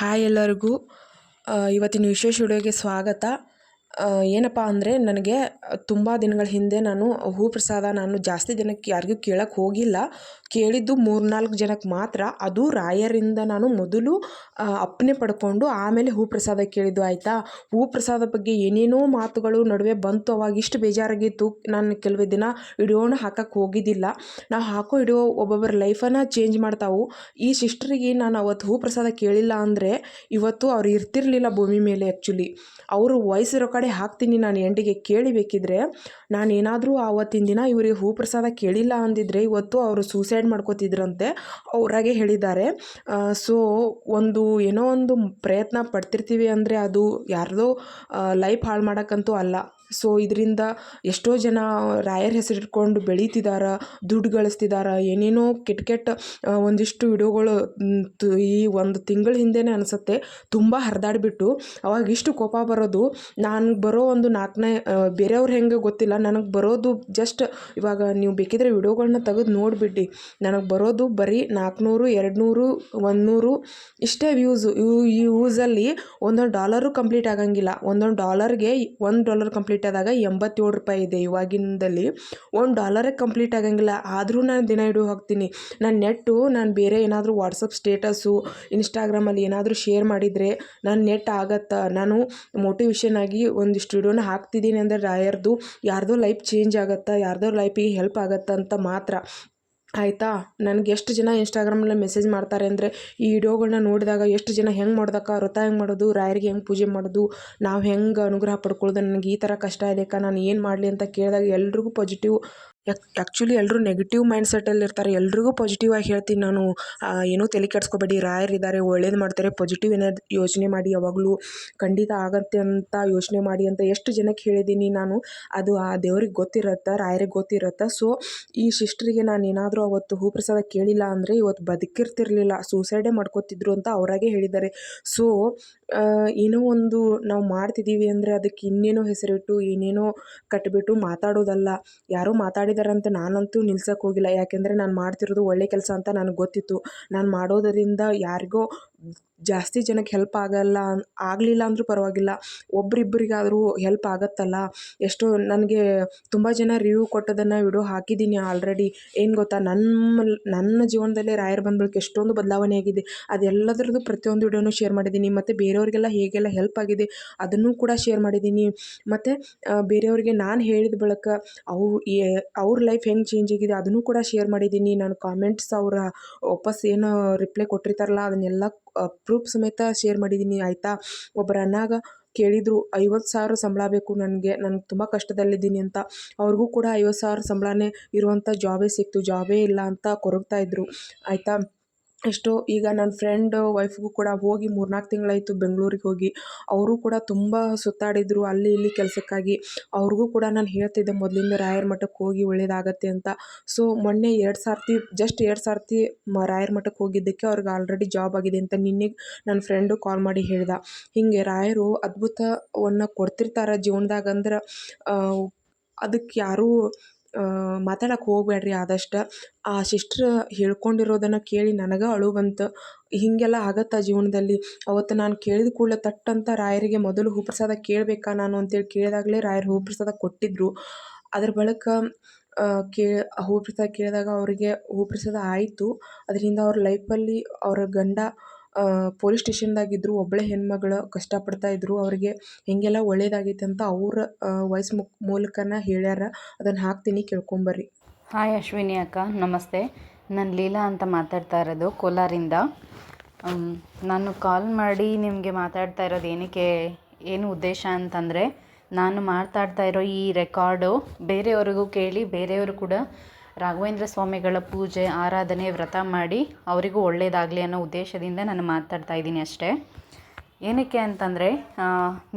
Hi ಎಲ್ಲರಿಗೂ. ಇವತ್ತಿನ ವಿಶೇಷ ವಿಡಿಯೋಗೆ ಸ್ವಾಗತ. ಏನಪ್ಪ ಅಂದರೆ ನನಗೆ ತುಂಬ ದಿನಗಳ ಹಿಂದೆ ನಾನು ಹೂ ಪ್ರಸಾದ ನಾನು ಜಾಸ್ತಿ ಜನಕ್ಕೆ ಯಾರಿಗೂ ಕೇಳಕ್ಕೆ ಹೋಗಿಲ್ಲ. ಕೇಳಿದ್ದು ಮೂರು ನಾಲ್ಕು ಜನಕ್ಕೆ ಮಾತ್ರ. ಅದು ರಾಯರಿಂದ ನಾನು ಮೊದಲು ಅಪ್ಪಣೆ ಪಡ್ಕೊಂಡು ಆಮೇಲೆ ಹೂ ಪ್ರಸಾದ ಕೇಳಿದ್ದು ಆಯಿತಾ? ಹೂ ಪ್ರಸಾದ ಬಗ್ಗೆ ಏನೇನೋ ಮಾತುಗಳು ನಡುವೆ ಬಂತು. ಅವಾಗ ಇಷ್ಟು ಬೇಜಾರಾಗಿತ್ತು. ನಾನು ಕೆಲವೇ ದಿನ ಇಡೋಣ ಹಾಕಕ್ಕೆ ಹೋಗಿದ್ದಿಲ್ಲ. ನಾವು ಹಾಕೋ ವಿಡಿಯೋ ಒಬ್ಬೊಬ್ಬರ ಲೈಫನ್ನು ಚೇಂಜ್ ಮಾಡ್ತಾವೆ. ಈ ಸಿಸ್ಟ್ರಿಗೆ ನಾನು ಅವತ್ತು ಹೂ ಪ್ರಸಾದ ಕೇಳಿಲ್ಲ ಅಂದರೆ ಇವತ್ತು ಅವ್ರು ಇರ್ತಿರಲಿಲ್ಲ ಭೂಮಿ ಮೇಲೆ ಆ್ಯಕ್ಚುಲಿ ಅವರು ವಯಸ್ಸಿರೋ ಕಡೆ ಹಾಕ್ತೀನಿ, ನಾನು ಎಂಡಿಗೆ ಕೇಳಿಬೇಕಿದ್ರೆ ನಾನು ಏನಾದರೂ ಆವತ್ತಿನ ದಿನ ಇವರಿಗೆ ಹೂ ಪ್ರಸಾದ ಕೇಳಿಲ್ಲ ಅಂದಿದ್ರೆ, ಇವತ್ತು ಅವರು ಸೂಸೈಡ್ ಮಾಡ್ಕೋತಿದ್ರಂತೆ, ಅವರಾಗೆ ಹೇಳಿದ್ದಾರೆ. ಸೊ ಒಂದು ಏನೋ ಒಂದು ಪ್ರಯತ್ನ ಪಡ್ತಿರ್ತೀವಿ ಅಂದರೆ ಅದು ಯಾರದೋ ಲೈಫ್ ಹಾಳು ಮಾಡೋಕ್ಕಂತೂ ಅಲ್ಲ. ಸೊ ಇದರಿಂದ ಎಷ್ಟೋ ಜನ ರಾಯರ್ ಹೆಸರಿಟ್ಕೊಂಡು ಬೆಳೀತಿದ್ದಾರೆ ದುಡ್ಡು ಗಳಿಸ್ತಿದ್ದಾರೆ ಏನೇನೋ ಕೆಟ್ಟ ಕೆಟ್ಟ ಒಂದಿಷ್ಟು ವಿಡಿಯೋಗಳು ಈ ಒಂದು ತಿಂಗಳ ಹಿಂದೆನೇ ಅನಿಸುತ್ತೆ. ತುಂಬ ಹರಿದಾಡ್ಬಿಟ್ಟು ಅವಾಗ ಇಷ್ಟು ಕೋಪ ಬರೋದು ನಾನು ಬರೋ ಒಂದು ನಾಲ್ಕನೇ ಬೇರೆಯವ್ರು ಹೆಂಗೆ ಗೊತ್ತಿಲ್ಲ. ನನಗೆ ಬರೋದು ಜಸ್ಟ್ ಇವಾಗ ನೀವು ಬೇಕಿದ್ರೆ ವಿಡಿಯೋಗಳನ್ನ ತೆಗೆದು ನೋಡಿಬಿಡಿ. ನನಗೆ ಬರೋದು ಬರೀ ನಾಲ್ಕುನೂರು ಎರಡುನೂರು ನೂರು ಒಂದು ಇಷ್ಟೇ ವ್ಯೂಸು. ಇವು, ಈ ವ್ಯೂಸಲ್ಲಿ ಒಂದೊಂದು ಡಾಲರು ಕಂಪ್ಲೀಟ್ ಆಗಂಗಿಲ್ಲ. ಒಂದೊಂದು ಡಾಲರ್ಗೆ ಒಂದು ಡಾಲರ್ ಕಂಪ್ಲೀಟ್ ಕಂಪ್ಲೀಟ್ ಆದಾಗ ಎಂಬತ್ತೇಳು ರೂಪಾಯಿ ಇದೆ. ಇವಾಗಿನದಲ್ಲಿ ಒಂದು ಡಾಲರೇ ಕಂಪ್ಲೀಟ್ ಆಗಂಗಿಲ್ಲ. ಆದರೂ ನಾನು ದಿನ ಇಡೋ ಹೋಗ್ತೀನಿ. ನಾನು ನೆಟ್ಟು ನಾನು ಬೇರೆ ಏನಾದರೂ ವಾಟ್ಸಪ್ ಸ್ಟೇಟಸ್ಸು ಇನ್ಸ್ಟಾಗ್ರಾಮಲ್ಲಿ ಏನಾದರೂ ಶೇರ್ ಮಾಡಿದರೆ ನಾನು ನೆಟ್ ಆಗತ್ತಾ? ನಾನು ಮೋಟಿವೇಶನ್ ಆಗಿ ಒಂದಿಷ್ಟು ಸ್ಟುಡಿಯೋನ ಹಾಕ್ತಿದ್ದೀನಿ ಅಂದರೆ ರಾಯರ್ದು ಯಾರ್ದೋ ಲೈಫ್ ಚೇಂಜ್ ಆಗುತ್ತಾ? ಯಾರ್ದೋ ಲೈಫಿಗೆ ಹೆಲ್ಪ್ ಆಗುತ್ತಾ ಅಂತ ಮಾತ್ರ. ಆಯಿತಾ? ನನಗೆ ಎಷ್ಟು ಜನ ಇನ್ಸ್ಟಾಗ್ರಾಮಲ್ಲಿ ಮೆಸೇಜ್ ಮಾಡ್ತಾರೆ ಅಂದರೆ, ಈ ವಿಡಿಯೋಗಳನ್ನ ನೋಡಿದಾಗ ಎಷ್ಟು ಜನ ಹೆಂಗೆ ಮಾಡ್ದಕ್ಕ ವ್ರತ ಹೆಂಗೆ ಮಾಡೋದು, ರಾಯರಿಗೆ ಹೆಂಗೆ ಪೂಜೆ ಮಾಡೋದು, ನಾವು ಹೆಂಗೆ ಅನುಗ್ರಹ ಪಡ್ಕೊಳ್ಳೋದು, ನನಗೆ ಈ ಥರ ಕಷ್ಟ ಇದೆಯಕ್ಕ ನಾನು ಏನು ಮಾಡಲಿ ಅಂತ ಕೇಳಿದಾಗ ಎಲ್ರಿಗೂ ಪಾಸಿಟಿವ್ ಯಾಕ್ ಆ್ಯಕ್ಚುಲಿ ಎಲ್ಲರೂ ನೆಗೆಟಿವ್ ಮೈಂಡ್ ಸೆಟ್ಟಲ್ಲಿ ಇರ್ತಾರೆ. ಎಲ್ರಿಗೂ ಪಾಸಿಟಿವ್ ಆಗಿ ಹೇಳ್ತೀನಿ ನಾನು. ಏನೂ ತಲೆ ಕೆಡಿಸ್ಕೋಬೇಡಿ. ರಾಯರಿದ್ದಾರೆ ಒಳ್ಳೇದು ಮಾಡ್ತಾರೆ. ಪಾಸಿಟಿವ್ ಏನೇ ಯೋಚನೆ ಮಾಡಿ ಯಾವಾಗಲೂ. ಖಂಡಿತ ಆಗತ್ತೆ ಅಂತ ಯೋಚನೆ ಮಾಡಿ ಅಂತ ಎಷ್ಟು ಜನಕ್ಕೆ ಹೇಳಿದ್ದೀನಿ ನಾನು. ಅದು ಆ ದೇವ್ರಿಗೆ ಗೊತ್ತಿರತ್ತೆ, ರಾಯರಿಗೆ ಗೊತ್ತಿರತ್ತೆ. ಸೊ ಈ ಸಿಸ್ಟ್ರಿಗೆ ನಾನು ಏನಾದರೂ ಅವತ್ತು ಹೂ ಪ್ರಸಾದ ಕೇಳಿಲ್ಲ ಅಂದರೆ ಇವತ್ತು ಬದುಕಿರ್ತಿರ್ಲಿಲ್ಲ. ಸೂಸೈಡೇ ಮಾಡ್ಕೋತಿದ್ರು ಅಂತ ಅವರಾಗೆ ಹೇಳಿದ್ದಾರೆ. ಸೊ ಏನೋ ಒಂದು ನಾವು ಮಾಡ್ತಿದ್ದೀವಿ ಅಂದರೆ ಅದಕ್ಕೆ ಇನ್ನೇನೋ ಹೆಸರಿಟ್ಟು, ಏನೇನೋ ಕಟ್ಟಿಬಿಟ್ಟು ಮಾತಾಡೋದಲ್ಲ. ಯಾರೋ ಮಾತಾಡಿದ್ದಾರೆ ಅಂತ ನಾನಂತೂ ನಿಲ್ಸಕ್ಕೆ ಹೋಗಿಲ್ಲ. ಯಾಕೆಂದರೆ ನಾನು ಮಾಡ್ತಿರೋದು ಒಳ್ಳೆ ಕೆಲಸ ಅಂತ ನನಗೆ ಗೊತ್ತಿತ್ತು. ನಾನು ಮಾಡೋದರಿಂದ ಯಾರಿಗೋ ಜಾಸ್ತಿ ಜನಕ್ಕೆ ಹೆಲ್ಪ್ ಆಗಲ್ಲ ಆಗಲಿಲ್ಲ ಅಂದರೂ ಪರವಾಗಿಲ್ಲ. ಒಬ್ರಿಬ್ಬರಿಗಾದರೂ ಹೆಲ್ಪ್ ಆಗುತ್ತಲ್ಲ? ಎಷ್ಟೋ ನನಗೆ ತುಂಬ ಜನ ರಿವ್ಯೂ ಕೊಟ್ಟದನ್ನು ವಿಡಿಯೋ ಹಾಕಿದ್ದೀನಿ ಆಲ್ರೆಡಿ ಏನು ಗೊತ್ತಾ? ನನ್ನ ನನ್ನ ಜೀವನದಲ್ಲೇ ರಾಯರ್ ಬಂದ ಎಷ್ಟೊಂದು ಬದಲಾವಣೆ ಆಗಿದೆ. ಅದೆಲ್ಲದ್ರದ್ದು ಪ್ರತಿಯೊಂದು ವಿಡಿಯೋನೂ ಶೇರ್ ಮಾಡಿದ್ದೀನಿ. ಮತ್ತು ಬೇರೆಯವರಿಗೆಲ್ಲ ಹೇಗೆಲ್ಲ ಹೆಲ್ಪ್ ಆಗಿದೆ ಅದನ್ನು ಕೂಡ ಶೇರ್ ಮಾಡಿದ್ದೀನಿ. ಮತ್ತು ಬೇರೆಯವ್ರಿಗೆ ನಾನು ಹೇಳಿದ ಬಳಿಕ ಅವು ಅವ್ರ ಲೈಫ್ ಹೆಂಗೆ ಚೇಂಜ್ ಆಗಿದೆ ಅದನ್ನು ಕೂಡ ಶೇರ್ ಮಾಡಿದ್ದೀನಿ. ನಾನು ಕಾಮೆಂಟ್ಸ್ ಅವರ ವಾಪಸ್ ಏನು ರಿಪ್ಲೈ ಕೊಟ್ಟಿರ್ತಾರಲ್ಲ, ಅದನ್ನೆಲ್ಲ ಪ್ರೂಫ್ ಸಮೇತ ಶೇರ್ ಮಾಡಿದ್ದೀನಿ ಆಯಿತಾ? ಒಬ್ಬರು ಅಣ್ಣಾಗ ಕೇಳಿದರು, ಐವತ್ತು ಸಾವಿರ ಸಂಬಳ ಬೇಕು ನನಗೆ ನನಗೆ ತುಂಬ ಕಷ್ಟದಲ್ಲಿದ್ದೀನಿ ಅಂತ. ಅವ್ರಿಗೂ ಕೂಡ ಐವತ್ತು ಸಾವಿರ ಸಂಬಳನೇ ಇರುವಂಥ ಜಾಬೇ ಸಿಕ್ತು ಜಾಬೇ ಇಲ್ಲ ಅಂತ ಕೊರಗ್ತಾ ಇದ್ದರು ಆಯಿತಾ? ಎಷ್ಟೋ ಈಗ ನನ್ನ ಫ್ರೆಂಡ್ ವೈಫ್ಗೂ ಕೂಡ ಹೋಗಿ ಮೂರು ನಾಲ್ಕು ತಿಂಗಳಾಯಿತು ಬೆಂಗಳೂರಿಗೆ ಹೋಗಿ. ಅವರು ಕೂಡ ತುಂಬ ಸುತ್ತಾಡಿದರು ಅಲ್ಲಿ ಇಲ್ಲಿ ಕೆಲಸಕ್ಕಾಗಿ. ಅವ್ರಿಗೂ ಕೂಡ ನಾನು ಹೇಳ್ತಿದ್ದೆ ಮೊದಲಿಂದ ರಾಯರ ಮಠಕ್ಕೆ ಹೋಗಿ ಒಳ್ಳೆಯದಾಗತ್ತೆ ಅಂತ. ಸೊ ಮೊನ್ನೆ ಎರಡು ಸರ್ತಿ ಜಸ್ಟ್ ಎರಡು ಸರ್ತಿ ಮ, ರಾಯರ ಮಠಕ್ಕೆ ಹೋಗಿದ್ದಕ್ಕೆ ಅವ್ರಿಗೆ ಆಲ್ರೆಡಿ ಜಾಬ್ ಆಗಿದೆ ಅಂತ ನಿನ್ನೆ ನನ್ನ ಫ್ರೆಂಡು ಕಾಲ್ ಮಾಡಿ ಹೇಳ್ದೆ. ಹೀಗೆ ರಾಯರು ಅದ್ಭುತವನ್ನು ಕೊಡ್ತಿರ್ತಾರೆ ಜೀವನದಾಗ ಅಂದ್ರೆ ಅದಕ್ಕೆ ಯಾರೂ ಮಾತಾಡಕ್ಕೆ ಹೋಗ್ಬೇಡ್ರಿ ಆದಷ್ಟು ಆ ಸಿಸ್ಟ್ರ್ ಹೇಳ್ಕೊಂಡಿರೋದನ್ನು ಕೇಳಿ ನನಗೆ ಅಳು ಬಂತು ಹೀಗೆಲ್ಲ ಆಗತ್ತಾ ಜೀವನದಲ್ಲಿ? ಅವತ್ತು ನಾನು ಕೇಳಿದ ಕೂಡಲೇ ತಟ್ಟಂತ ರಾಯರಿಗೆ ಮೊದಲು ಹೂಪ್ರಸಾದ ಕೇಳಬೇಕಾ ನಾನು ಅಂತೇಳಿ ಕೇಳಿದಾಗಲೇ ರಾಯರು ಹೂಪ್ರಸಾದ ಕೊಟ್ಟಿದ್ದರು ಅದ್ರ ಬಳಿಕ ಕೇ, ಹೂಪ್ರಸಾದ ಕೇಳಿದಾಗ ಅವರಿಗೆ ಹೂಪ್ರಸಾದ ಆಯಿತು. ಅದರಿಂದ ಅವ್ರ ಲೈಫಲ್ಲಿ ಅವರ ಗಂಡ ಪೊಲೀಸ್ ಸ್ಟೇಷನ್ದಾಗಿದ್ದರು ಒಬ್ಬಳೇ ಹೆಣ್ಮಗಳು ಕಷ್ಟಪಡ್ತಾಯಿದ್ರು ಅವರಿಗೆ ಹೇಗೆಲ್ಲ ಒಳ್ಳೇದಾಗೈತೆ ಅಂತ ಅವ್ರ ವಾಯ್ಸ್ ಮೂಲಕನ ಹೇಳ್ಯಾರ. ಅದನ್ನು ಹಾಕ್ತೀನಿ, ಕೇಳ್ಕೊಂಬರ್ರಿ. ಹಾಯ್ ಅಶ್ವಿನಿ ಅಕ್ಕ, ನಮಸ್ತೆ. ನಾನು ಲೀಲಾ ಅಂತ ಮಾತಾಡ್ತಾ ಇರೋದು ಕೋಲಾರಿಂದ. ನಾನು ಕಾಲ್ ಮಾಡಿ ನಿಮಗೆ ಮಾತಾಡ್ತಾ ಇರೋದು ಏನಕ್ಕೆ, ಏನು ಉದ್ದೇಶ ಅಂತಂದರೆ, ನಾನು ಮಾತಾಡ್ತಾ ಇರೋ ಈ ರೆಕಾರ್ಡು ಬೇರೆಯವ್ರಿಗೂ ಕೇಳಿ, ಬೇರೆಯವರು ಕೂಡ ರಾಘವೇಂದ್ರ ಸ್ವಾಮಿಗಳ ಪೂಜೆ, ಆರಾಧನೆ, ವ್ರತ ಮಾಡಿ ಅವರಿಗೂ ಒಳ್ಳೆಯದಾಗಲಿ ಅನ್ನೋ ಉದ್ದೇಶದಿಂದ ನಾನು ಮಾತಾಡ್ತಾ ಇದ್ದೀನಿ ಅಷ್ಟೇ. ಏನಕ್ಕೆ ಅಂತಂದರೆ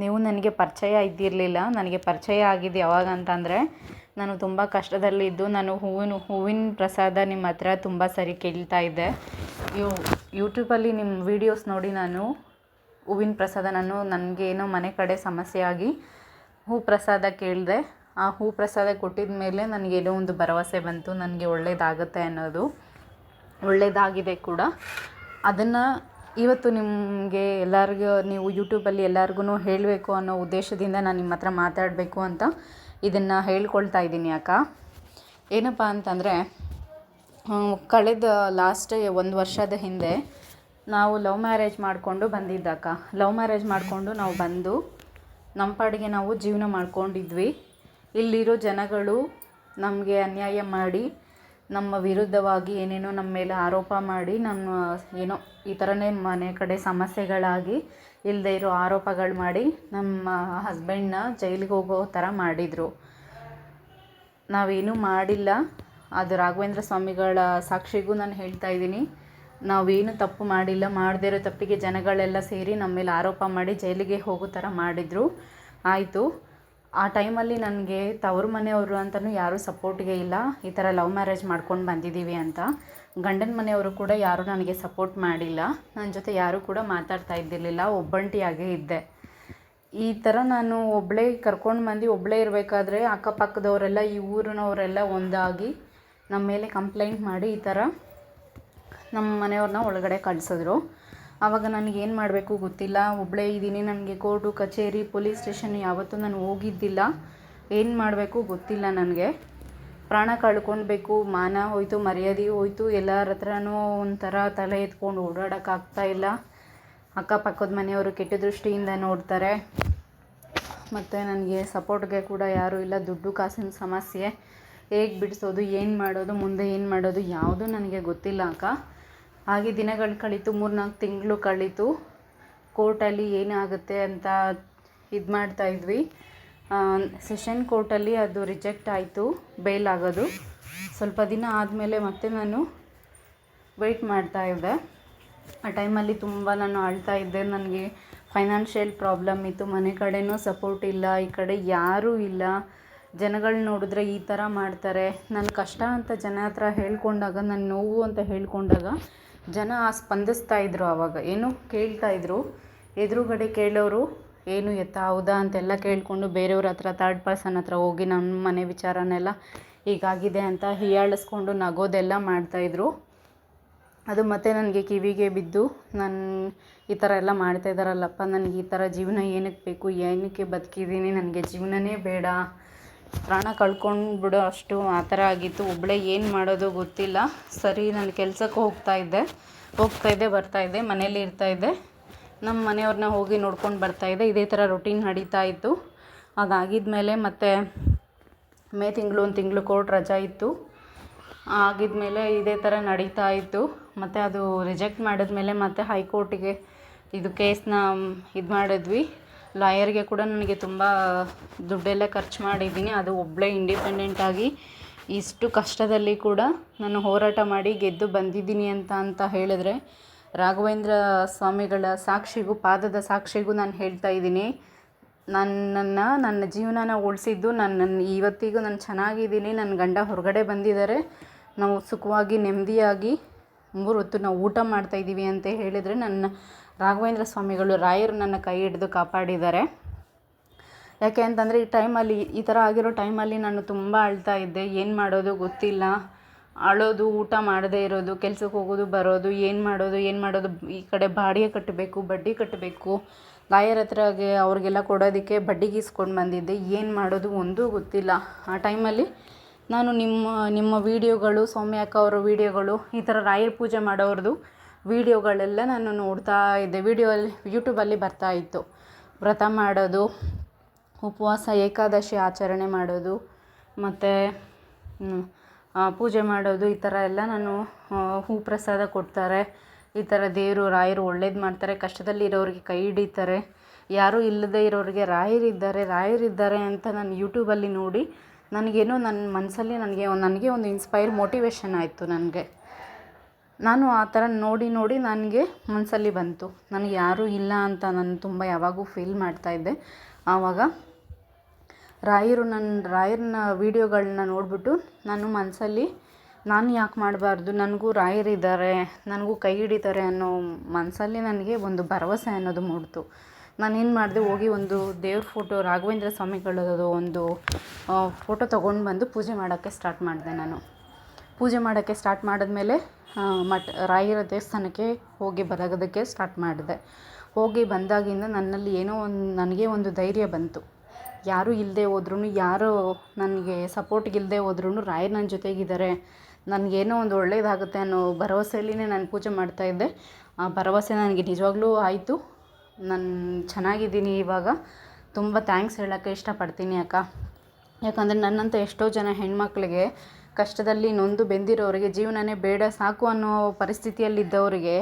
ನೀವು ನನಗೆ ಪರಿಚಯ ಇದ್ದಿರಲಿಲ್ಲ. ನನಗೆ ಪರಿಚಯ ಆಗಿದ್ದು ಯಾವಾಗ ಅಂತಂದರೆ, ನಾನು ತುಂಬ ಕಷ್ಟದಲ್ಲಿದ್ದು ನಾನು ಹೂವಿನ ಹೂವಿನ ಪ್ರಸಾದ ನಿಮ್ಮ ಹತ್ರ ತುಂಬ ಸರಿ ಕೇಳ್ತಾ ಇದ್ದೆ. ಯೂ ಯೂಟ್ಯೂಬಲ್ಲಿ ನಿಮ್ಮ ವೀಡಿಯೋಸ್ ನೋಡಿ ನಾನು ಹೂವಿನ ಪ್ರಸಾದ ನಾನು ನನಗೆ ಏನೋ ಮನೆ ಕಡೆ ಸಮಸ್ಯೆ ಆಗಿ ಹೂ ಪ್ರಸಾದ ಕೇಳಿದೆ. ಆ ಹೂ ಪ್ರಸಾದ ಕೊಟ್ಟಿದ ಮೇಲೆ ನನಗೆ ಏನೋ ಒಂದು ಭರವಸೆ ಬಂತು. ನನಗೆ ಒಳ್ಳೆಯದಾಗತ್ತೆ ಅನ್ನೋದು. ಒಳ್ಳೆಯದಾಗಿದೆ ಕೂಡ. ಅದನ್ನು ಇವತ್ತು ನಿಮಗೆ ಎಲ್ಲರಿಗೂ, ನೀವು ಯೂಟ್ಯೂಬಲ್ಲಿ ಎಲ್ಲರಿಗೂ ಹೇಳಬೇಕು ಅನ್ನೋ ಉದ್ದೇಶದಿಂದ ನಾನು ನಿಮ್ಮ ಹತ್ರ ಮಾತಾಡಬೇಕು ಅಂತ ಇದನ್ನು ಹೇಳ್ಕೊಳ್ತಾ ಇದ್ದೀನಿ ಅಕ್ಕ. ಏನಪ್ಪ ಅಂತಂದರೆ ಕಳೆದ ಲಾಸ್ಟ್ ಒಂದು ವರ್ಷದ ಹಿಂದೆ ನಾವು ಲವ್ ಮ್ಯಾರೇಜ್ ಮಾಡಿಕೊಂಡು ಬಂದಿದ್ದಕ್ಕ ಲವ್ ಮ್ಯಾರೇಜ್ ಮಾಡಿಕೊಂಡು ನಾವು ಬಂದು, ನಮ್ಮ ಪಾಡಿಗೆ ನಾವು ಜೀವನ ಮಾಡ್ಕೊಂಡಿದ್ವಿ. ಇಲ್ಲಿರೋ ಜನಗಳು ನಮಗೆ ಅನ್ಯಾಯ ಮಾಡಿ, ನಮ್ಮ ವಿರುದ್ಧವಾಗಿ ಏನೇನೋ ನಮ್ಮ ಮೇಲೆ ಆರೋಪ ಮಾಡಿ, ನಮ್ಮ ಏನೋ ಈ ಥರನೇ ಮನೆ ಕಡೆ ಸಮಸ್ಯೆಗಳಾಗಿ ಇಲ್ಲದೆ ಇರೋ ಆರೋಪಗಳು ಮಾಡಿ ನಮ್ಮ ಹಸ್ಬೆಂಡ್ನ ಜೈಲಿಗೆ ಹೋಗೋ ಥರ ಮಾಡಿದರು. ನಾವೇನೂ ಮಾಡಿಲ್ಲ. ಅದು ರಾಘವೇಂದ್ರ ಸ್ವಾಮಿಗಳ ಸಾಕ್ಷಿಗೂ ನಾನು ಹೇಳ್ತಾ ಇದ್ದೀನಿ. ನಾವೇನು ತಪ್ಪು ಮಾಡಿಲ್ಲ, ಮಾಡದೇ ಇರೋ ತಪ್ಪಿಗೆ ಜನಗಳೆಲ್ಲ ಸೇರಿ ನಮ್ಮ ಮೇಲೆ ಆರೋಪ ಮಾಡಿ ಜೈಲಿಗೆ ಹೋಗೋ ಥರ ಮಾಡಿದರು. ಆಯಿತು. ಆ ಟೈಮಲ್ಲಿ ನನಗೆ ತವ್ರ ಮನೆಯವರು ಅಂತಲೂ ಯಾರೂ ಸಪೋರ್ಟ್ಗೆ ಇಲ್ಲ. ಈ ಥರ ಲವ್ ಮ್ಯಾರೇಜ್ ಮಾಡ್ಕೊಂಡು ಬಂದಿದ್ದೀವಿ ಅಂತ. ಗಂಡನ ಮನೆಯವರು ಕೂಡ ಯಾರೂ ನನಗೆ ಸಪೋರ್ಟ್ ಮಾಡಿಲ್ಲ. ನನ್ನ ಜೊತೆ ಯಾರೂ ಕೂಡ ಮಾತಾಡ್ತಾ ಇದ್ದಿರಲಿಲ್ಲ. ಒಬ್ಬಂಟಿಯಾಗೇ ಇದ್ದೆ. ಈ ಥರ ನಾನು ಒಬ್ಬಳೇ ಕರ್ಕೊಂಡು ಬಂದು ಒಬ್ಬಳೇ ಇರಬೇಕಾದ್ರೆ ಅಕ್ಕಪಕ್ಕದವರೆಲ್ಲ, ಈ ಊರಿನವರೆಲ್ಲ ಒಂದಾಗಿ ನಮ್ಮ ಮೇಲೆ ಕಂಪ್ಲೇಂಟ್ ಮಾಡಿ ಈ ಥರ ನಮ್ಮ ಮನೆಯವ್ರನ್ನ ಒಳಗಡೆ ಕಳಿಸಿದ್ರು. ಆವಾಗ ನನಗೆ ಏನು ಮಾಡಬೇಕು ಗೊತ್ತಿಲ್ಲ. ಒಬ್ಬಳೇ ಇದ್ದೀನಿ. ನನಗೆ ಕೋರ್ಟು, ಕಚೇರಿ, ಪೊಲೀಸ್ ಸ್ಟೇಷನ್ ಯಾವತ್ತೂ ನಾನು ಹೋಗಿದ್ದಿಲ್ಲ. ಏನು ಮಾಡಬೇಕು ಗೊತ್ತಿಲ್ಲ ನನಗೆ. ಪ್ರಾಣ ಕಳ್ಕೊಳ್ಬೇಕು. ಮಾನ ಹೋಯ್ತು, ಮರ್ಯಾದೆ ಹೋಯ್ತು. ಎಲ್ಲರ ಹತ್ರನೂ ಒಂಥರ ತಲೆ ಎತ್ಕೊಂಡು ಓಡಾಡೋಕ್ಕಾಗ್ತಾ ಇಲ್ಲ. ಅಕ್ಕಪಕ್ಕದ ಮನೆಯವರು ಕೆಟ್ಟ ದೃಷ್ಟಿಯಿಂದ ನೋಡ್ತಾರೆ. ಮತ್ತು ನನಗೆ ಸಪೋರ್ಟ್ಗೆ ಕೂಡ ಯಾರೂ ಇಲ್ಲ. ದುಡ್ಡು ಕಾಸಿನ ಸಮಸ್ಯೆ. ಹೇಗೆ ಬಿಡಿಸೋದು, ಏನು ಮಾಡೋದು, ಮುಂದೆ ಏನು ಮಾಡೋದು ಯಾವುದೂ ನನಗೆ ಗೊತ್ತಿಲ್ಲ ಅಕ್ಕ. ಹಾಗೆ ದಿನಗಳು ಕಳೀತು, ಮೂರ್ನಾಲ್ಕು ತಿಂಗಳು ಕಳೀತು. ಕೋರ್ಟಲ್ಲಿ ಏನಾಗುತ್ತೆ ಅಂತ ಇದು ಮಾಡ್ತಾ ಇದ್ವಿ. ಸೆಷನ್ ಕೋರ್ಟಲ್ಲಿ ಅದು ರಿಜೆಕ್ಟ್ ಆಯಿತು, ಬೇಲ್ ಆಗೋದು. ಸ್ವಲ್ಪ ದಿನ ಆದಮೇಲೆ ಮತ್ತೆ ನಾನು ವೆಯ್ಟ್ ಮಾಡ್ತಾ ಇದ್ದೆ. ಆ ಟೈಮಲ್ಲಿ ತುಂಬ ನಾನು ಅಳ್ತಾ ಇದ್ದೆ. ನನಗೆ ಫೈನಾನ್ಷಿಯಲ್ ಪ್ರಾಬ್ಲಮ್ ಇತ್ತು. ಮನೆ ಕಡೆನೂ ಸಪೋರ್ಟ್ ಇಲ್ಲ, ಈ ಕಡೆ ಯಾರೂ ಇಲ್ಲ. ಜನಗಳು ನೋಡಿದ್ರೆ ಈ ಥರ ಮಾಡ್ತಾರೆ. ನನ್ನ ಕಷ್ಟ ಅಂತ ಜನ ಹತ್ರ ಹೇಳ್ಕೊಂಡಾಗ ನನ್ನ ನೋವು ಅಂತ ಹೇಳ್ಕೊಂಡಾಗ ಜನ ಸ್ಪಂದಿಸ್ತಾ ಇದ್ರು ಆವಾಗ ಏನು ಕೇಳ್ತಾ ಇದ್ರು. ಎದುರುಗಡೆ ಕೇಳೋರು, ಏನು ಎತ್ತ, ಹೌದಾ? ಅಂತೆಲ್ಲ ಕೇಳಿಕೊಂಡು ಬೇರೆಯವ್ರ ಹತ್ರ ಥರ್ಡ್ ಪರ್ಸನ್ ಹತ್ರ ಹೋಗಿ ನಮ್ಮ ಮನೆ ವಿಚಾರನೆಲ್ಲ ಹೀಗಾಗಿದೆ ಅಂತ ಹೀಯಾಳಿಸ್ಕೊಂಡು ನಗೋದೆಲ್ಲ ಮಾಡ್ತಾಯಿದ್ರು ಅದು ಮತ್ತೆ ನನಗೆ ಕಿವಿಗೆ ಬಿದ್ದು, ನಾನು ಈ ಥರ ಎಲ್ಲ ಮಾಡ್ತಾ ಇದ್ದಾರಲ್ಲಪ್ಪ ನನಗೆ ಈ ಥರ ಜೀವನ ಏನಕ್ಕೆ ಬೇಕು, ಏನಕ್ಕೆ ಬದುಕಿದ್ದೀನಿ, ನನಗೆ ಜೀವನನೇ ಬೇಡ. ಪ್ರಾಣ ಕಳ್ಕೊಂಡು ಬಿಡೋ ಅಷ್ಟು ಆ ಥರ ಆಗಿತ್ತು. ಒಬ್ಬಳೇ ಏನು ಮಾಡೋದು ಗೊತ್ತಿಲ್ಲ. ಸರಿ, ನಾನು ಕೆಲಸಕ್ಕೆ ಹೋಗ್ತಾ ಇದ್ದೆ. ಹೋಗ್ತಾ ಇದ್ದೆ, ಬರ್ತಾ ಇದ್ದೆ, ಮನೇಲಿ ಇರ್ತಾ ಇದ್ದೆ. ನಮ್ಮ ಮನೆಯವ್ರನ್ನ ಹೋಗಿ ನೋಡ್ಕೊಂಡು ಬರ್ತಾ ಇದ್ದೆ. ಇದೇ ಥರ ರೊಟೀನ್ ನಡೀತಾ ಇತ್ತು. ಅದಾಗಿದ್ಮೇಲೆ ಮತ್ತೆ ಮೇ ತಿಂಗಳು, ಒಂದು ತಿಂಗಳು ಕೋರ್ಟ್ ರಜಾ ಇತ್ತು. ಆಗಿದ್ಮೇಲೆ ಇದೇ ಥರ ನಡೀತಾ ಇತ್ತು. ಮತ್ತು ಅದು ರಿಜೆಕ್ಟ್ ಮಾಡಿದ್ಮೇಲೆ ಮತ್ತೆ ಹೈಕೋರ್ಟಿಗೆ ಇದು ಕೇಸನ್ನ ಇದು ಮಾಡಿದ್ವಿ. ಲಾಯರ್ಗೆ ಕೂಡ ನನಗೆ ತುಂಬ ದುಡ್ಡೆಲ್ಲ ಖರ್ಚು ಮಾಡಿದ್ದೀನಿ. ಅದು ಒಬ್ಬಳೇ ಇಂಡಿಪೆಂಡೆಂಟಾಗಿ ಇಷ್ಟು ಕಷ್ಟದಲ್ಲಿ ಕೂಡ ನಾನು ಹೋರಾಟ ಮಾಡಿ ಗೆದ್ದು ಬಂದಿದ್ದೀನಿ ಅಂತ ಅಂತ ಹೇಳಿದ್ರೆ ರಾಘವೇಂದ್ರ ಸ್ವಾಮಿಗಳ ಸಾಕ್ಷಿಗೂ, ಪಾದದ ಸಾಕ್ಷಿಗೂ ನಾನು ಹೇಳ್ತಾ ಇದ್ದೀನಿ. ನನ್ನನ್ನು, ನನ್ನ ಜೀವನನ ಉಳಿಸಿದ್ದು ನನ್ನ ಇವತ್ತಿಗೂ ನಾನು ಚೆನ್ನಾಗಿದ್ದೀನಿ. ನನ್ನ ಗಂಡ ಹೊರಗಡೆ ಬಂದಿದ್ದಾರೆ. ನಾವು ಸುಖವಾಗಿ, ನೆಮ್ಮದಿಯಾಗಿ ಮೂರು ಹೊತ್ತು ನಾವು ಊಟ ಮಾಡ್ತಾಯಿದ್ದೀವಿ ಅಂತ ಹೇಳಿದರೆ ನನ್ನ ರಾಘವೇಂದ್ರ ಸ್ವಾಮಿಗಳು ರಾಯರು ನನ್ನ ಕೈ ಹಿಡಿದು ಕಾಪಾಡಿದ್ದಾರೆ. ಯಾಕೆ ಅಂತಂದರೆ ಈ ಟೈಮಲ್ಲಿ, ಈ ಥರ ಆಗಿರೋ ಟೈಮಲ್ಲಿ ನಾನು ತುಂಬ ಅಳ್ತಾ ಇದ್ದೆ. ಏನು ಮಾಡೋದು ಗೊತ್ತಿಲ್ಲ. ಅಳೋದು, ಊಟ ಮಾಡದೇ ಇರೋದು, ಕೆಲ್ಸಕ್ಕೆ ಹೋಗೋದು, ಬರೋದು, ಏನು ಮಾಡೋದು ಏನು ಮಾಡೋದು, ಈ ಕಡೆ ಬಾಡಿಗೆ ಕಟ್ಟಬೇಕು, ಬಡ್ಡಿ ಕಟ್ಟಬೇಕು. ಲಾಯರ್ ಹತ್ರಗೆ ಅವ್ರಿಗೆಲ್ಲ ಕೊಡೋದಕ್ಕೆ ಬಡ್ಡಿ ಗೀಸ್ಕೊಂಡು ಬಂದಿದ್ದೆ. ಏನು ಮಾಡೋದು ಒಂದೂ ಗೊತ್ತಿಲ್ಲ. ಆ ಟೈಮಲ್ಲಿ ನಾನು ನಿಮ್ಮ ನಿಮ್ಮ ವೀಡಿಯೋಗಳು, ಸೌಮ್ಯ ಅಕ್ಕ ಅವರ ವೀಡಿಯೋಗಳು, ಈ ಥರ ರಾಯರ ಪೂಜೆ ಮಾಡೋರದ್ದು ವೀಡಿಯೋಗಳೆಲ್ಲ ನಾನು ನೋಡ್ತಾ ಇದ್ದೆ. ವೀಡಿಯೋಲ್ಲಿ ಯೂಟ್ಯೂಬಲ್ಲಿ ಬರ್ತಾ ಇತ್ತು. ವ್ರತ ಮಾಡೋದು, ಉಪವಾಸ, ಏಕಾದಶಿ ಆಚರಣೆ ಮಾಡೋದು, ಮತ್ತು ಪೂಜೆ ಮಾಡೋದು, ಈ ಥರ ಎಲ್ಲ ನಾನು ಹೂ ಪ್ರಸಾದ ಕೊಡ್ತಾರೆ. ಈ ಥರ ದೇವರು, ರಾಯರು ಒಳ್ಳೇದು ಮಾಡ್ತಾರೆ. ಕಷ್ಟದಲ್ಲಿ ಇರೋರಿಗೆ ಕೈ ಹಿಡಿತಾರೆ. ಯಾರೂ ಇಲ್ಲದೆ ಇರೋರಿಗೆ ರಾಯರಿದ್ದಾರೆ ರಾಯರಿದ್ದಾರೆ ಅಂತ ನಾನು ಯೂಟ್ಯೂಬಲ್ಲಿ ನೋಡಿ, ನನಗೇನೋ ನನ್ನ ಮನಸ್ಸಲ್ಲಿ ನನಗೆ ನನಗೆ ಒಂದು ಇನ್ಸ್ಪೈರ್ ಮೋಟಿವೇಶನ್ ಆಯಿತು ನನಗೆ. ನಾನು ಆ ಥರ ನೋಡಿ ನೋಡಿ ನನಗೆ ಮನಸ್ಸಲ್ಲಿ ಬಂತು. ನನಗೆ ಯಾರೂ ಇಲ್ಲ ಅಂತ ನಾನು ತುಂಬ ಯಾವಾಗೂ ಫೀಲ್ ಮಾಡ್ತಾಯಿದ್ದೆ ಆವಾಗ ರಾಯರು ನನ್ನ, ರಾಯರನ್ನ ವೀಡಿಯೋಗಳನ್ನ ನೋಡಿಬಿಟ್ಟು ನಾನು ಮನಸ್ಸಲ್ಲಿ ನಾನು ಯಾಕೆ ಮಾಡಬಾರ್ದು? ನನಗೂ ರಾಯರಿದ್ದಾರೆ ನನಗೂ ಕೈ ಹಿಡಿತಾರೆ ಅನ್ನೋ ಮನಸ್ಸಲ್ಲಿ ನನಗೆ ಒಂದು ಭರವಸೆ ಅನ್ನೋದು ಮೂಡಿತು. ನಾನೇನು ಮಾಡಿದೆ, ಹೋಗಿ ಒಂದು ದೇವ್ರ ಫೋಟೋ ರಾಘವೇಂದ್ರ ಸ್ವಾಮಿಗಳದ್ದು ಒಂದು ಫೋಟೋ ತೊಗೊಂಡು ಬಂದು ಪೂಜೆ ಮಾಡೋಕ್ಕೆ ಸ್ಟಾರ್ಟ್ ಮಾಡಿದೆ ನಾನು. ಪೂಜೆ ಮಾಡೋಕ್ಕೆ ಸ್ಟಾರ್ಟ್ ಮಾಡಿದ್ಮೇಲೆ ಮಠ, ರಾಯರ ದೇವಸ್ಥಾನಕ್ಕೆ ಹೋಗಿ ಬರೋದಕ್ಕೆ ಸ್ಟಾರ್ಟ್ ಮಾಡಿದೆ. ಹೋಗಿ ಬಂದಾಗಿಂದ ನನ್ನಲ್ಲಿ ಏನೋ ಒಂದು, ನನಗೆ ಒಂದು ಧೈರ್ಯ ಬಂತು. ಯಾರೂ ಇಲ್ಲದೆ ಹೋದ್ರೂ ಯಾರು ನನಗೆ ಸಪೋರ್ಟ್ಗೆ ಇಲ್ಲದೆ ಹೋದ್ರೂ ರಾಯರು ನನ್ನ ಜೊತೆಗಿದ್ದಾರೆ. ನನಗೇನೋ ಒಂದು ಒಳ್ಳೆಯದಾಗುತ್ತೆ ಅನ್ನೋ ಭರವಸೆಯಲ್ಲಿನೇ ನಾನು ಪೂಜೆ ಮಾಡ್ತಾಯಿದ್ದೆ ಆ ಭರವಸೆ ನನಗೆ ನಿಜವಾಗ್ಲೂ ಆಯಿತು. ನಾನು, ಚೆನ್ನಾಗಿದ್ದೀನಿ ಇವಾಗ. ತುಂಬ ಥ್ಯಾಂಕ್ಸ್ ಹೇಳೋಕ್ಕೆ ಇಷ್ಟಪಡ್ತೀನಿ ಅಕ್ಕ. ಯಾಕಂದರೆ ನನ್ನಂಥ ಎಷ್ಟೋ ಜನ ಹೆಣ್ಮಕ್ಳಿಗೆ ಕಷ್ಟದಲ್ಲಿ ನೊಂದು ಬೆಂದಿರೋರಿಗೆ ಜೀವನನೇ ಬೇಡ, ಸಾಕು ಅನ್ನೋ ಪರಿಸ್ಥಿತಿಯಲ್ಲಿದ್ದವರಿಗೆ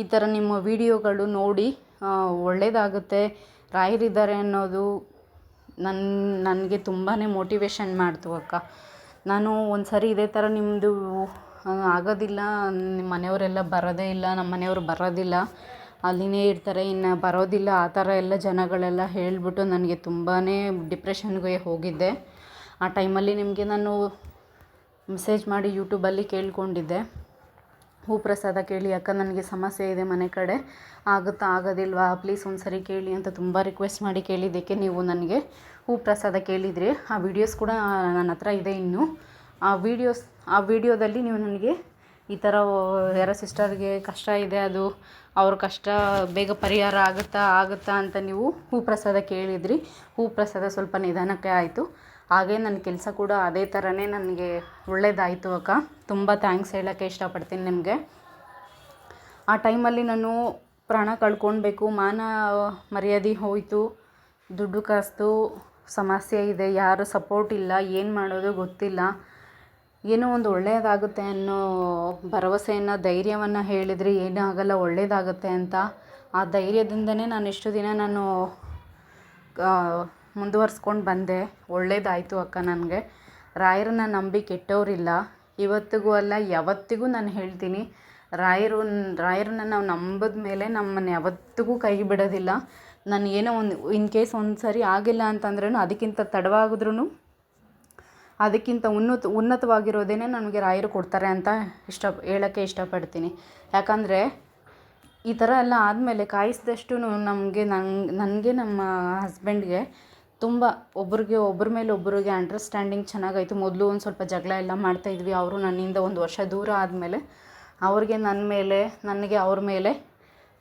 ಈ ಥರ ನಿಮ್ಮ ವೀಡಿಯೋಗಳು ನೋಡಿ ಒಳ್ಳೆಯದಾಗುತ್ತೆ ರಾಯರಿದ್ದಾರೆ ಅನ್ನೋದು ನನ್ನ ನನಗೆ ತುಂಬಾ ಮೋಟಿವೇಶನ್ ಮಾಡ್ತು ಅಕ್ಕ. ನಾನು ಒಂದು ಸರಿ ಇದೇ ಥರ ನಿಮ್ಮದು ಆಗೋದಿಲ್ಲ, ನಿಮ್ಮ ಮನೆಯವರೆಲ್ಲ ಬರೋದೇ ಇಲ್ಲ, ನಮ್ಮ ಮನೆಯವರು ಬರೋದಿಲ್ಲ. ಅಲ್ಲಿನೇ ಇರ್ತಾರೆ, ಇನ್ನು ಬರೋದಿಲ್ಲ, ಆ ಥರ ಎಲ್ಲ ಜನಗಳೆಲ್ಲ ಹೇಳಿಬಿಟ್ಟು ನನಗೆ ತುಂಬಾ ಡಿಪ್ರೆಷನ್ಗೆ ಹೋಗಿದ್ದೆ. ಆ ಟೈಮಲ್ಲಿ ನಿಮಗೆ ನಾನು ಮೆಸೇಜ್ ಮಾಡಿ ಯೂಟ್ಯೂಬಲ್ಲಿ ಕೇಳಿಕೊಂಡಿದ್ದೆ. ಹೂ ಪ್ರಸಾದ ಕೇಳಿ, ಅಕ್ಕ, ನನಗೆ ಸಮಸ್ಯೆ ಇದೆ ಮನೆ ಕಡೆ. ಆಗುತ್ತಾ? ಆಗೋದಿಲ್ವಾ? ಪ್ಲೀಸ್ ಒಂದು ಸರಿ ಕೇಳಿ ಅಂತ ತುಂಬ ರಿಕ್ವೆಸ್ಟ್ ಮಾಡಿ ಕೇಳಿದ್ದಕ್ಕೆ ನೀವು ನನಗೆ ಹೂ ಪ್ರಸಾದ ಕೇಳಿದ್ರಿ. ಆ ವಿಡಿಯೋಸ್ ಕೂಡ ನನ್ನ ಹತ್ರ ಇದೆ ಇನ್ನು. ಆ ವಿಡಿಯೋಸ್, ಆ ವಿಡಿಯೋದಲ್ಲಿ ನೀವು ನನಗೆ ಈ ಥರ ಯಾರೋ ಸಿಸ್ಟರ್ಗೆ ಕಷ್ಟ ಇದೆ, ಅದು ಅವ್ರ ಕಷ್ಟ ಬೇಗ ಪರಿಹಾರ ಆಗುತ್ತಾ? ಆಗುತ್ತಾ? ಅಂತ ನೀವು ಹೂ ಪ್ರಸಾದ ಕೇಳಿದ್ರಿ. ಹೂ ಪ್ರಸಾದ ಸ್ವಲ್ಪ ನಿಧಾನಕ್ಕೆ ಆಯಿತು. ಹಾಗೆ ನನ್ನ ಕೆಲಸ ಕೂಡ ಅದೇ ಥರನೇ ನನಗೆ ಒಳ್ಳೇದಾಯಿತು ಅಕ್ಕ. ತುಂಬ ಥ್ಯಾಂಕ್ಸ್ ಹೇಳೋಕ್ಕೆ ಇಷ್ಟಪಡ್ತೀನಿ ನಿಮಗೆ. ಆ ಟೈಮಲ್ಲಿ ನಾನು ಪ್ರಾಣ ಕಳ್ಕೊಳ್ಬೇಕು ಮಾನ ಮರ್ಯಾದೆ ಹೋಯಿತು, ದುಡ್ಡು ಕಾಸ್ತು, ಸಮಸ್ಯೆ ಇದೆ, ಯಾರು ಸಪೋರ್ಟ್ ಇಲ್ಲ, ಏನು ಮಾಡೋದು ಗೊತ್ತಿಲ್ಲ. ಏನೋ ಒಂದು ಒಳ್ಳೆಯದಾಗುತ್ತೆ ಅನ್ನೋ ಭರವಸೆಯನ್ನು, ಧೈರ್ಯವನ್ನು ಹೇಳಿದರೆ ಏನೂ ಆಗಲ್ಲ ಒಳ್ಳೆಯದಾಗುತ್ತೆ ಅಂತ. ಆ ಧೈರ್ಯದಿಂದನೇ ನಾನು ಇಷ್ಟು ದಿನ ನಾನು ಮುಂದುವರ್ಸ್ಕೊಂಡು ಬಂದೆ. ಒಳ್ಳೇದಾಯಿತು ಅಕ್ಕ ನನಗೆ. ರಾಯರನ್ನ ನಂಬಿ ಕೆಟ್ಟವರಿಲ್ಲ. ಇವತ್ತಿಗೂ ಅಲ್ಲ, ಯಾವತ್ತಿಗೂ ನಾನು ಹೇಳ್ತೀನಿ, ರಾಯರು, ರಾಯರನ್ನ ನಾವು ನಂಬಿದ ಮೇಲೆ ನಮ್ಮನ್ನು ಯಾವತ್ತಿಗೂ ಕೈ ಬಿಡೋದಿಲ್ಲ. ನಾನು ಏನೋ ಒಂದು, ಇನ್ ಕೇಸ್ ಒಂದು ಸರಿ ಆಗಿಲ್ಲ ಅಂತಂದ್ರೂ ಅದಕ್ಕಿಂತ ತಡವಾಗಿದ್ರೂ ಅದಕ್ಕಿಂತ ಉನ್ನತ ಉನ್ನತವಾಗಿರೋದೇ ನನಗೆ ರಾಯರು ಕೊಡ್ತಾರೆ ಅಂತ ಇಷ್ಟ, ಹೇಳೋಕ್ಕೆ ಇಷ್ಟಪಡ್ತೀನಿ. ಯಾಕಂದರೆ, ಈ ಥರ ಎಲ್ಲ ಆದಮೇಲೆ ಕಾಯಿಸಿದಷ್ಟು ನಮಗೆ ನಂಗೆ, ನನಗೆ ನಮ್ಮ ಹಸ್ಬೆಂಡ್ಗೆ ತುಂಬ ಒಬ್ರಿಗೆ ಒಬ್ಬರ ಮೇಲೆ ಒಬ್ಬರಿಗೆ ಅಂಡರ್ಸ್ಟ್ಯಾಂಡಿಂಗ್ ಚೆನ್ನಾಗಾಯಿತು. ಮೊದಲು ಒಂದು ಸ್ವಲ್ಪ ಜಗಳ ಎಲ್ಲ ಮಾಡ್ತಾಯಿದ್ವಿ ಅವರು ನನ್ನಿಂದ ಒಂದು ವರ್ಷ ದೂರ ಆದಮೇಲೆ ಅವ್ರಿಗೆ ನನ್ನ ಮೇಲೆ, ನನಗೆ ಅವ್ರ ಮೇಲೆ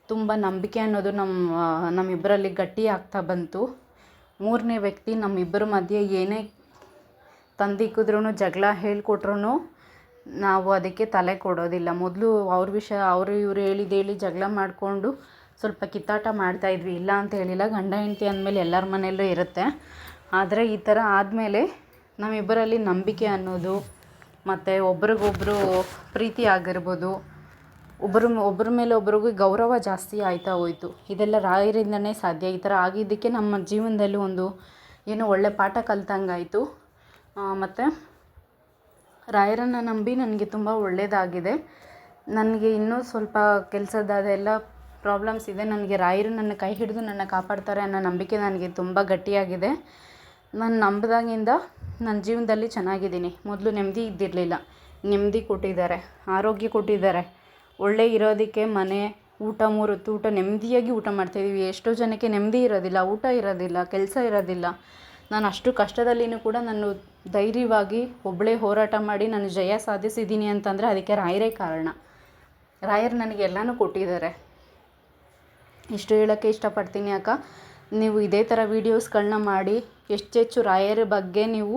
ತುಂಬ ನಂಬಿಕೆ ಅನ್ನೋದು ನಮ್ಮ ನಮ್ಮಿಬ್ಬರಲ್ಲಿ ಗಟ್ಟಿ ಆಗ್ತಾ ಬಂತು. ಮೂರನೇ ವ್ಯಕ್ತಿ ನಮ್ಮಿಬ್ಬರ ಮಧ್ಯೆ ಏನೇ ತಂದಿಕ್ಕಿದ್ರೂ ಜಗಳ ಹೇಳ್ಕೊಟ್ರೂ ನಾವು ಅದಕ್ಕೆ ತಲೆ ಕೊಡೋದಿಲ್ಲ. ಮೊದಲು ಅವ್ರ ವಿಷಯ, ಅವರು ಇವರು ಹೇಳಿದ್ದು ಹೇಳಿ ಜಗಳ ಮಾಡಿಕೊಂಡು ಸ್ವಲ್ಪ ಕಿತ್ತಾಟ ಮಾಡ್ತಾಯಿದ್ವಿ ಇಲ್ಲ ಅಂತ ಹೇಳಿಲ್ಲ. ಗಂಡ, ಹೆಂಡತಿ ಅಂದಮೇಲೆ ಎಲ್ಲರ ಮನೆಯಲ್ಲೂ ಇರುತ್ತೆ. ಆದರೆ ಈ ಥರ ಆದಮೇಲೆ ನಮ್ಮಿಬ್ಬರಲ್ಲಿ ನಂಬಿಕೆ ಅನ್ನೋದು, ಮತ್ತು ಒಬ್ರಿಗೊಬ್ರು ಪ್ರೀತಿ ಆಗಿರ್ಬೋದು ಒಬ್ಬರು ಒಬ್ಬರ ಮೇಲೆ ಒಬ್ಬರಿಗೂ ಗೌರವ ಜಾಸ್ತಿ ಆಯ್ತಾ ಹೋಯಿತು. ಇದೆಲ್ಲ ರಾಯರಿಂದನೇ ಸಾಧ್ಯ. ಈ ಥರ ಆಗಿದ್ದಕ್ಕೆ ನಮ್ಮ ಜೀವನದಲ್ಲಿ ಒಂದು ಏನೋ ಒಳ್ಳೆ ಪಾಠ ಕಲ್ತಂಗಾಯಿತು. ಮತ್ತು ರಾಯರನ್ನು ನಂಬಿ ನನಗೆ ತುಂಬ ಒಳ್ಳೆಯದಾಗಿದೆ ನನಗೆ ಇನ್ನೂ ಸ್ವಲ್ಪ ಕೆಲಸದದೆಲ್ಲ ಪ್ರಾಬ್ಲಮ್ಸ್ ಇದೆ. ನನಗೆ ರಾಯರು ನನ್ನ ಕೈ ಹಿಡಿದು ನನ್ನ ಕಾಪಾಡ್ತಾರೆ ಅನ್ನೋ ನಂಬಿಕೆ ನನಗೆ ತುಂಬ ಗಟ್ಟಿಯಾಗಿದೆ. ನಾನು ನಂಬಿದಾಗಿಂದ ನನ್ನ ಜೀವನದಲ್ಲಿ ಚೆನ್ನಾಗಿದ್ದೀನಿ. ಮೊದಲು ನೆಮ್ಮದಿ ಇದ್ದಿರಲಿಲ್ಲ. ನೆಮ್ಮದಿ ಕೊಟ್ಟಿದ್ದಾರೆ. ಆರೋಗ್ಯ ಕೊಟ್ಟಿದ್ದಾರೆ. ಒಳ್ಳೆ ಇರೋದಕ್ಕೆ ಮನೆ, ಊಟ ಮೂರು ಊಟ ನೆಮ್ಮದಿಯಾಗಿ ಊಟ ಮಾಡ್ತಾಯಿದ್ದೀವಿ ಎಷ್ಟೋ ಜನಕ್ಕೆ ನೆಮ್ಮದಿ ಇರೋದಿಲ್ಲ, ಊಟ ಇರೋದಿಲ್ಲ, ಕೆಲಸ ಇರೋದಿಲ್ಲ. ನಾನು ಅಷ್ಟು ಕಷ್ಟದಲ್ಲಿಯೂ ಕೂಡ ನಾನು ಧೈರ್ಯವಾಗಿ ಒಬ್ಬಳೇ ಹೋರಾಟ ಮಾಡಿ ನಾನು ಜಯ ಸಾಧಿಸಿದ್ದೀನಿ ಅಂತಂದರೆ ಅದಕ್ಕೆ ರಾಯರೇ ಕಾರಣ. ರಾಯರು ನನಗೆ ಎಲ್ಲನೂ ಕೊಟ್ಟಿದ್ದಾರೆ. ಇಷ್ಟು ಹೇಳೋಕ್ಕೆ ಇಷ್ಟಪಡ್ತೀನಿ ಅಕ್ಕ. ನೀವು ಇದೇ ಥರ ವೀಡಿಯೋಸ್ಗಳನ್ನ ಮಾಡಿ ಹೆಚ್ಚೆಚ್ಚು ರಾಯರ ಬಗ್ಗೆ ನೀವು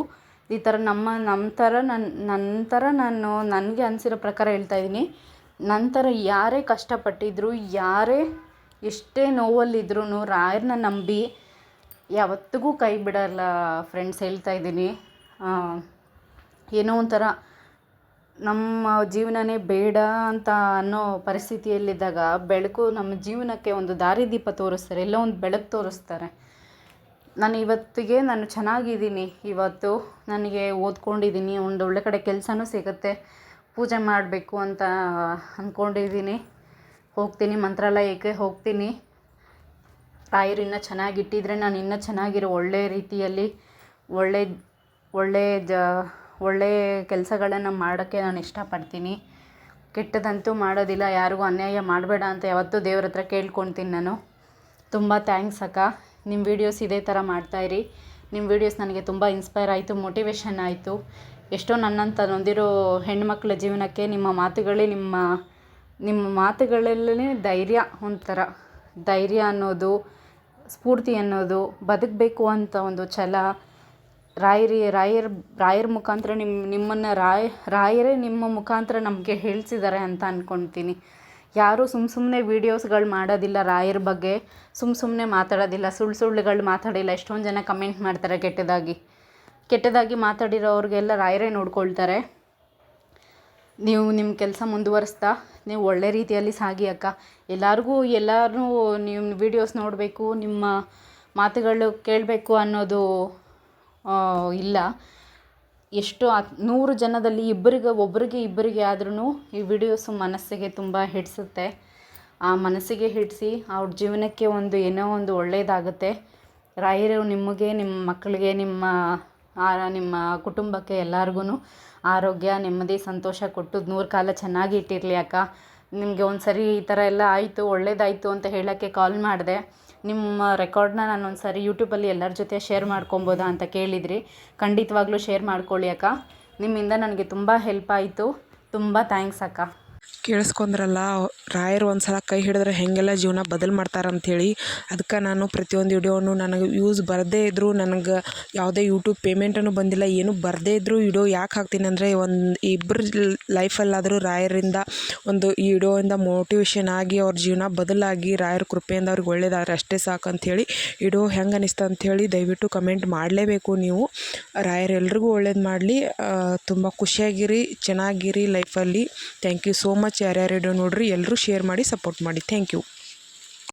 ಈ ಥರ ನಮ್ಮ ನಮ್ಮ ಥರ ನನ್ನ ನನ್ನ ನಾನು ನನಗೆ ಅನಿಸಿರೋ ಪ್ರಕಾರ ಹೇಳ್ತಾ ಇದ್ದೀನಿ. ನಂತರ ಯಾರೇ ಕಷ್ಟಪಟ್ಟಿದ್ರು, ಯಾರೇ ಎಷ್ಟೇ ನೋವಲ್ಲಿದ್ರೂ ರಾಯರನ್ನ ನಂಬಿ ಯಾವತ್ತಿಗೂ ಕೈ ಬಿಡಲ್ಲ ಫ್ರೆಂಡ್ಸ್ ಹೇಳ್ತಾ ಇದ್ದೀನಿ. ಏನೋ ಒಂಥರ ನಮ್ಮ ಜೀವನನೇ ಬೇಡ ಅಂತ ಅನ್ನೋ ಪರಿಸ್ಥಿತಿಯಲ್ಲಿದ್ದಾಗ ಬೆಳಕು ನಮ್ಮ ಜೀವನಕ್ಕೆ ಒಂದು ದಾರಿದೀಪ ತೋರಿಸ್ತಾರೆ, ಎಲ್ಲೋ ಒಂದು ಬೆಳಕು ತೋರಿಸ್ತಾರೆ. ನಾನು ಇವತ್ತಿಗೆ ನಾನು ಚೆನ್ನಾಗಿದ್ದೀನಿ. ಇವತ್ತು ನನಗೆ ಓದ್ಕೊಂಡಿದ್ದೀನಿ, ಒಂದು ಒಳ್ಳೆ ಕಡೆ ಕೆಲಸನೂ ಸಿಗುತ್ತೆ, ಪೂಜೆ ಮಾಡಬೇಕು ಅಂತ ಅಂದ್ಕೊಂಡಿದ್ದೀನಿ ಹೋಗ್ತೀನಿ ಮಂತ್ರಾಲಯಕ್ಕೆ ಹೋಗ್ತೀನಿ. ರಾಯರು ಇನ್ನೂ ಚೆನ್ನಾಗಿಟ್ಟಿದ್ರೆ ನಾನು ಇನ್ನೂ ಚೆನ್ನಾಗಿರೋ ಒಳ್ಳೆಯ ರೀತಿಯಲ್ಲಿ ಒಳ್ಳೆ ಒಳ್ಳೆ ಜ ಒಳ್ಳೆಯ ಕೆಲಸಗಳನ್ನು ಮಾಡೋಕ್ಕೆ ನಾನು ಇಷ್ಟಪಡ್ತೀನಿ. ಕೆಟ್ಟದಂತೂ ಮಾಡೋದಿಲ್ಲ, ಯಾರಿಗೂ ಅನ್ಯಾಯ ಮಾಡಬೇಡ ಅಂತ ಯಾವತ್ತೂ ದೇವ್ರ ಹತ್ರ ಕೇಳ್ಕೊತೀನಿ ನಾನು. ತುಂಬ ಥ್ಯಾಂಕ್ಸ್ ಅಕ್ಕ. ನಿಮ್ಮ ವೀಡಿಯೋಸ್ ಇದೇ ಥರ ಮಾಡ್ತಾಯಿರಿ ನಿಮ್ಮ ವೀಡಿಯೋಸ್ ನನಗೆ ತುಂಬ ಇನ್ಸ್ಪೈರ್ ಆಯಿತು, ಮೋಟಿವೇಶನ್ ಆಯಿತು. ಎಷ್ಟೋ ನನ್ನಂತ ನೊಂದಿರೋ ಹೆಣ್ಮಕ್ಳ ಜೀವನಕ್ಕೆ ನಿಮ್ಮ ಮಾತುಗಳೇ ನಿಮ್ಮ ನಿಮ್ಮ ಮಾತುಗಳಲ್ಲೇ ಧೈರ್ಯ ಒಂಥರ. ಧೈರ್ಯ ಅನ್ನೋದು, ಸ್ಫೂರ್ತಿ ಅನ್ನೋದು, ಬದುಕಬೇಕು ಅಂತ ಒಂದು ಛಲ. ರಾಯರಿ, ರಾಯರ್, ರಾಯರ ಮುಖಾಂತರ ನಿಮ್ಮ ನಿಮ್ಮನ್ನು ರಾಯ, ರಾಯರೇ ನಿಮ್ಮ ಮುಖಾಂತರ ನಮಗೆ ಹೇಳ್ಸಿದ್ದಾರೆ ಅಂತ ಅಂದ್ಕೊಳ್ತೀನಿ ಯಾರೂ ಸುಮ್ಮ ಸುಮ್ಮನೆ ವೀಡಿಯೋಸ್ಗಳು ಮಾಡೋದಿಲ್ಲ ರಾಯರ ಬಗ್ಗೆ ಸುಮ್ಮ ಸುಮ್ಮನೆ ಮಾತಾಡೋದಿಲ್ಲ ಸುಳ್ಳು ಸುಳ್ಳುಗಳು ಮಾತಾಡಿಲ್ಲ. ಎಷ್ಟೊಂದು ಜನ ಕಮೆಂಟ್ ಮಾಡ್ತಾರೆ ಕೆಟ್ಟದಾಗಿ. ಕೆಟ್ಟದಾಗಿ ಮಾತಾಡಿರೋರಿಗೆಲ್ಲ ರಾಯರೇ ನೋಡ್ಕೊಳ್ತಾರೆ. ನೀವು ನಿಮ್ಮ ಕೆಲಸ ಮುಂದುವರಿಸ್ತಾ, ನೀವು ಒಳ್ಳೆ ರೀತಿಯಲ್ಲಿ ಸಾಗಿ ಅಕ್ಕ. ಎಲ್ಲರಿಗೂ ಎಲ್ಲರೂ ನಿಮ್ಮ ವೀಡಿಯೋಸ್ ನೋಡಬೇಕು, ನಿಮ್ಮ ಮಾತುಗಳು ಕೇಳಬೇಕು ಅನ್ನೋದು ಇಲ್ಲ. ಎಷ್ಟು ಹತ್ ನೂರು ಜನದಲ್ಲಿ ಇಬ್ಬರಿಗೆ, ಒಬ್ಬರಿಗೆ ಇಬ್ಬರಿಗೆ ಆದ್ರೂ ಈ ವಿಡಿಯೋಸು ಮನಸ್ಸಿಗೆ ತುಂಬ ಹಿಡಿಸುತ್ತೆ. ಆ ಮನಸ್ಸಿಗೆ ಹಿಡಿಸಿ ಅವ್ರ ಜೀವನಕ್ಕೆ ಒಂದು ಏನೋ ಒಂದು ಒಳ್ಳೆಯದಾಗುತ್ತೆ ರಾಯರು ನಿಮಗೆ ನಿಮ್ಮ ಮಕ್ಕಳಿಗೆ, ನಿಮ್ಮ ಆ ನಿಮ್ಮ ಕುಟುಂಬಕ್ಕೆ ಎಲ್ಲರಿಗೂ ಆರೋಗ್ಯ, ನೆಮ್ಮದಿ, ಸಂತೋಷ ಕೊಟ್ಟು ನೂರು ಕಾಲ ಚೆನ್ನಾಗಿ ಇಟ್ಟಿರಲಿ ಅಕ್ಕ. ನಿಮಗೆ ಒಂದು ಸರಿ ಈ ಥರ ಎಲ್ಲ ಆಯಿತು, ಒಳ್ಳೇದಾಯಿತು ಅಂತ ಹೇಳೋಕ್ಕೆ ಕಾಲ್ ಮಾಡಿದೆ. ನಿಮ್ಮ ರೆಕಾರ್ಡ್ನ ನಾನು ಒಂದು ಸಾರಿ ಯೂಟ್ಯೂಬಲ್ಲಿ ಎಲ್ಲರ ಜೊತೆ ಶೇರ್ ಮಾಡ್ಕೊಬೋದಾ ಅಂತ ಕೇಳಿದ್ರಿ. ಖಂಡಿತವಾಗ್ಲೂ ಶೇರ್ ಮಾಡ್ಕೊಳ್ಳಿ ಅಕ್ಕ. ನಿಮ್ಮಿಂದ ನನಗೆ ತುಂಬ ಹೆಲ್ಪ್ ಆಯಿತು. ತುಂಬ ಥ್ಯಾಂಕ್ಸ್ ಅಕ್ಕ. ಕೇಳಿಸ್ಕೊಂಡ್ರಲ್ಲ, ರಾಯರು ಒಂದು ಸಲ ಕೈ ಹಿಡಿದ್ರೆ ಹೇಗೆಲ್ಲ ಜೀವನ ಬದಲು ಮಾಡ್ತಾರೆ ಅಂಥೇಳಿ ಅದಕ್ಕೆ ನಾನು ಪ್ರತಿಯೊಂದು ವಿಡಿಯೋನು ನನಗೆ ವ್ಯೂಸ್ ಬರದೇ ಇದ್ದರೂ ನನಗೆ ಯಾವುದೇ ಯೂಟ್ಯೂಬ್ ಪೇಮೆಂಟನ್ನು ಬಂದಿಲ್ಲ, ಏನೂ ಬರದೇ ಇದ್ದರೂ ವಿಡಿಯೋ ಯಾಕೆ ಹಾಕ್ತೀನಿ ಅಂದರೆ ಒಂದು ಇಬ್ಬರು ಲೈಫಲ್ಲಾದರೂ ರಾಯರಿಂದ ಒಂದು ಈ ವಿಡಿಯೋಯಿಂದ ಮೋಟಿವೇಶನ್ ಆಗಿ ಅವ್ರ ಜೀವನ ಬದಲಾಗಿ ರಾಯರ ಕೃಪೆಯಿಂದ ಅವ್ರಿಗೆ ಒಳ್ಳೇದಾದ್ರೆ ಅಷ್ಟೇ ಸಾಕು ಅಂಥೇಳಿ ವಿಡಿಯೋ ಹೆಂಗೆ ಅನಿಸ್ತು ಅಂಥೇಳಿ ದಯವಿಟ್ಟು ಕಮೆಂಟ್ ಮಾಡಲೇಬೇಕು ನೀವು. ರಾಯರೆಲ್ಲರಿಗೂ ಎಲ್ರಿಗೂ ಒಳ್ಳೇದು ಮಾಡಲಿ ತುಂಬ ಖುಷಿಯಾಗಿರಿ, ಚೆನ್ನಾಗಿರಿ ಲೈಫಲ್ಲಿ ಥ್ಯಾಂಕ್ ಯು ಸೋ ಮಚ್ ಯಾರ್ಯಾರು ಇಡೋ ನೋಡ್ರಿ ಎಲ್ಲರೂ ಶೇರ್ ಮಾಡಿ ಸಪೋರ್ಟ್ ಮಾಡಿ. Thank you